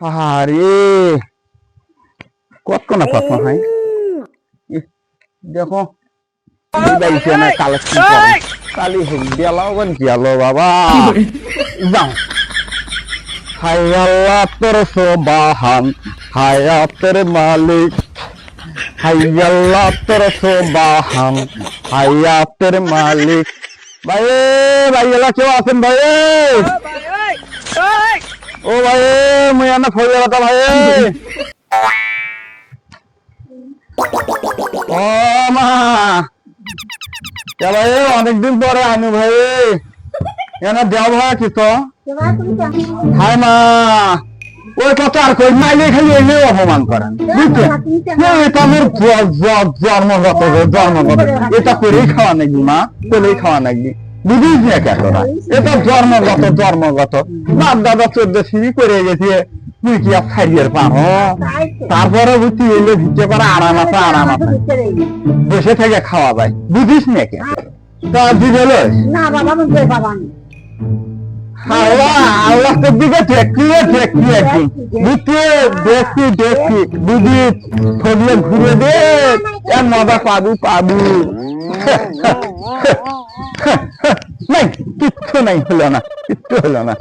আরে কত না কথা হয় দেখো। না কালে গেল বাবা। যাও। হাই আল্লাহ তোর সোবাহান হাই তোর মালিক। হাই আল্লাহ তোর সোবাহান হাই তোর মালিক। ভাই ভাই এলা কেউ আছেন ভাই? ও ভাই মুই আনা ফোন ভাই। ও মা। ভাই অনেকদিন পরে আনু ভাই। এনা দেওয়া ভাই কি তো? হাই মা। ওই কথা আর কই মাইলে খালি এলে অপমান করেন। না, এটা জ- জন্মগত জন্মগত। এটা করেই খাওয়া নাকি মা? করেই খাওয়া নাকি? বুঝিস না কে তোরা এটা জন্মগত জন্মগত বাপ দাদা চোদ্দ সিঁড়ি করে গেছে তুই কি আর ছাড়িয়ে পারো তারপরে বুঝছি এলে ভিজে করে আরাম আছে আরাম আছে বসে থেকে খাওয়া যায় বুঝিস না কে তা দিবে না বাবা বুঝতে বাবা আল্লাহ আল্লাহ তোর দিকে ঠেকিয়ে ঠেকিয়ে কি বুঝতে দেখছি দেখছি বুঝি ছবিয়ে ঘুরে দে মজা পাবু পাবু কিচ্ছু নাই হলো না কিচ্ছু হলো না